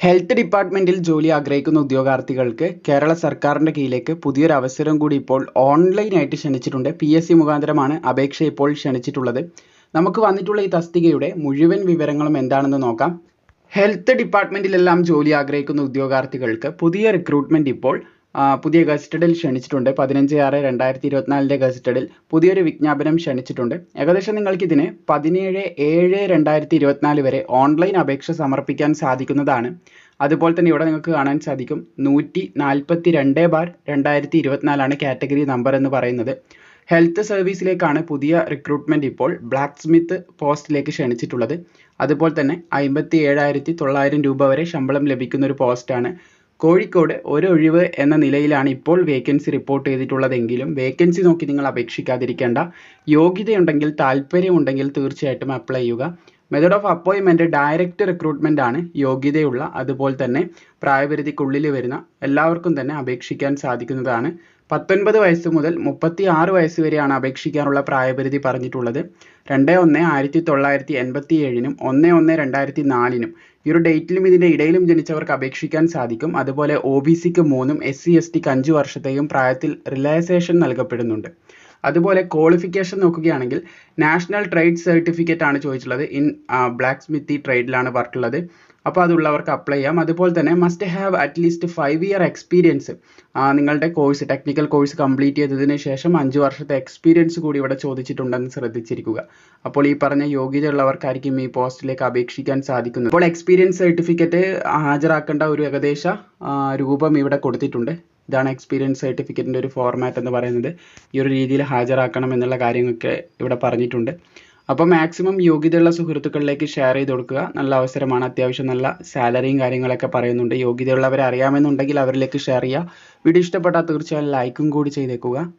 Health ഡിപ്പാർട്ട്മെന്റിൽ ജോലി ആഗ്രഹിക്കുന്ന ഉദ്യോഗാർത്ഥികൾക്ക് കേരള സർക്കാരിന്റെ കീഴിലേക്ക് പുതിയൊരു അവസരം കൂടി ഇപ്പോൾ ഓൺലൈനായിട്ട് ക്ഷണിച്ചിട്ടുണ്ട്. പി എസ് സി മുഖാന്തരമാണ് അപേക്ഷ ഇപ്പോൾ ക്ഷണിച്ചിട്ടുള്ളത്. നമുക്ക് വന്നിട്ടുള്ള ഈ തസ്തികയുടെ മുഴുവൻ വിവരങ്ങളും എന്താണെന്ന് നോക്കാം. ഹെൽത്ത് ഡിപ്പാർട്ട്മെന്റിലെല്ലാം ജോലി ആഗ്രഹിക്കുന്ന ഉദ്യോഗാർത്ഥികൾക്ക് പുതിയ റിക്രൂട്ട്മെന്റ് ഇപ്പോൾ പുതിയ ഗസറ്റഡിൽ ക്ഷണിച്ചിട്ടുണ്ട്. പതിനഞ്ച് ആറ് രണ്ടായിരത്തി ഇരുപത്തിനാലിന്റെ ഗസറ്റഡിൽ പുതിയൊരു വിജ്ഞാപനം ക്ഷണിച്ചിട്ടുണ്ട്. ഏകദേശം നിങ്ങൾക്ക് ഇതിന് പതിനേഴ് ഏഴ് രണ്ടായിരത്തി ഇരുപത്തിനാല് വരെ ഓൺലൈൻ അപേക്ഷ സമർപ്പിക്കാൻ സാധിക്കുന്നതാണ്. അതുപോലെ തന്നെ ഇവിടെ നിങ്ങൾക്ക് കാണാൻ സാധിക്കും. നൂറ്റി നാൽപ്പത്തി രണ്ട് ബാർ രണ്ടായിരത്തി ഇരുപത്തിനാലാണ് കാറ്റഗറി നമ്പർ എന്ന് പറയുന്നത്. ഹെൽത്ത് സർവീസിലേക്കാണ് പുതിയ റിക്രൂട്ട്മെന്റ് ഇപ്പോൾ ബ്ലാക്ക് സ്മിത്ത് പോസ്റ്റിലേക്ക് ക്ഷണിച്ചിട്ടുള്ളത്. അതുപോലെ തന്നെ അമ്പത്തി ഏഴായിരത്തി തൊള്ളായിരം രൂപ വരെ ശമ്പളം ലഭിക്കുന്ന ഒരു പോസ്റ്റാണ്. കോഴിക്കോട് ഒരു ഒഴിവ് എന്ന നിലയിലാണ് ഇപ്പോൾ വേക്കൻസി റിപ്പോർട്ട് ചെയ്തിട്ടുള്ളതെങ്കിലും വേക്കൻസി നോക്കി നിങ്ങൾ അപേക്ഷിക്കാതിരിക്കേണ്ട. യോഗ്യതയുണ്ടെങ്കിൽ താല്പര്യമുണ്ടെങ്കിൽ തീർച്ചയായിട്ടും അപ്ലൈ ചെയ്യുക. മെത്തേഡ് ഓഫ് അപ്പോയിൻമെന്റ് ഡയറക്റ്റ് റിക്രൂട്ട്മെന്റ് ആണ് യോഗ്യതയുള്ള അതുപോലെ തന്നെ പ്രായപരിധിക്കുള്ളിൽ വരുന്ന എല്ലാവർക്കും തന്നെ അപേക്ഷിക്കാൻ സാധിക്കുന്നതാണ്. പത്തൊൻപത് വയസ്സ് മുതൽ മുപ്പത്തി ആറ് വയസ്സ് വരെയാണ് അപേക്ഷിക്കാനുള്ള പ്രായപരിധി പറഞ്ഞിട്ടുള്ളത്. രണ്ട് ഒന്ന് ആയിരത്തി തൊള്ളായിരത്തി എൺപത്തി ഏഴിനും ഒന്ന് ഒന്ന് രണ്ടായിരത്തി നാലിനും ഈ ഒരു ഡേറ്റിലും ഇതിന്റെ ഇടയിലും ജനിച്ചവർക്ക് അപേക്ഷിക്കാൻ സാധിക്കും. അതുപോലെ ഒ ബി സിക്ക് മൂന്നും എസ് സി എസ് ടിക്ക് അഞ്ച് വർഷത്തെയും പ്രായത്തിൽ റിലാക്സേഷൻ നൽകപ്പെടുന്നുണ്ട്. അതുപോലെ ക്വാളിഫിക്കേഷൻ നോക്കുകയാണെങ്കിൽ നാഷണൽ ട്രേഡ് സർട്ടിഫിക്കറ്റ് ആണ് ചോദിച്ചിട്ടുള്ളത്. ഇൻ ബ്ലാക്ക് സ്മിത്തി ട്രേഡിലാണ് ഉള്ളത് അപ്പോൾ അതുള്ളവർക്ക് അപ്ലൈ ചെയ്യാം. അതുപോലെ തന്നെ must have at least five year experience നിങ്ങളുടെ കോഴ്സ് ടെക്നിക്കൽ കോഴ്സ് കംപ്ലീറ്റ് ചെയ്തതിന് ശേഷം അഞ്ച് വർഷത്തെ എക്സ്പീരിയൻസ് കൂടി ഇവിടെ ചോദിച്ചിട്ടുണ്ടെന്ന് ശ്രദ്ധിച്ചിരിക്കുക. അപ്പോൾ ഈ പറഞ്ഞ യോഗ്യത യോഗ്യതയുള്ളവർക്കായിരിക്കും ഈ പോസ്റ്റിലേക്ക് അപേക്ഷിക്കാൻ സാധിക്കുന്നത്. അപ്പോൾ എക്സ്പീരിയൻസ് സർട്ടിഫിക്കറ്റ് ഹാജരാക്കേണ്ട ഒരു ഏകദേശ രൂപം ഇവിടെ കൊടുത്തിട്ടുണ്ട്. ഇതാണ് എക്സ്പീരിയൻസ് സർട്ടിഫിക്കറ്റിന്റെ ഒരു ഫോർമാറ്റ് എന്ന് പറയുന്നത്. ഈ ഒരു രീതിയിൽ ഹാജരാക്കണം എന്നുള്ള കാര്യങ്ങളൊക്കെ ഇവിടെ പറഞ്ഞിട്ടുണ്ട്. അപ്പോൾ മാക്സിമം യോഗ്യതയുള്ള സുഹൃത്തുക്കളിലേക്ക് ഷെയർ ചെയ്ത് കൊടുക്കുക. നല്ല അവസരമാണ്. അത്യാവശ്യം നല്ല സാലറിയും കാര്യങ്ങളൊക്കെ പറയുന്നുണ്ട്. യോഗ്യതയുള്ളവരെ അറിയാമെന്നുണ്ടെങ്കിൽ അവരിലേക്ക് ഷെയർ ചെയ്യുക. വീഡിയോ ഇഷ്ടപ്പെട്ടാൽ തീർച്ചയായും ലൈക്കും കൂടി ചെയ്തേക്കുക.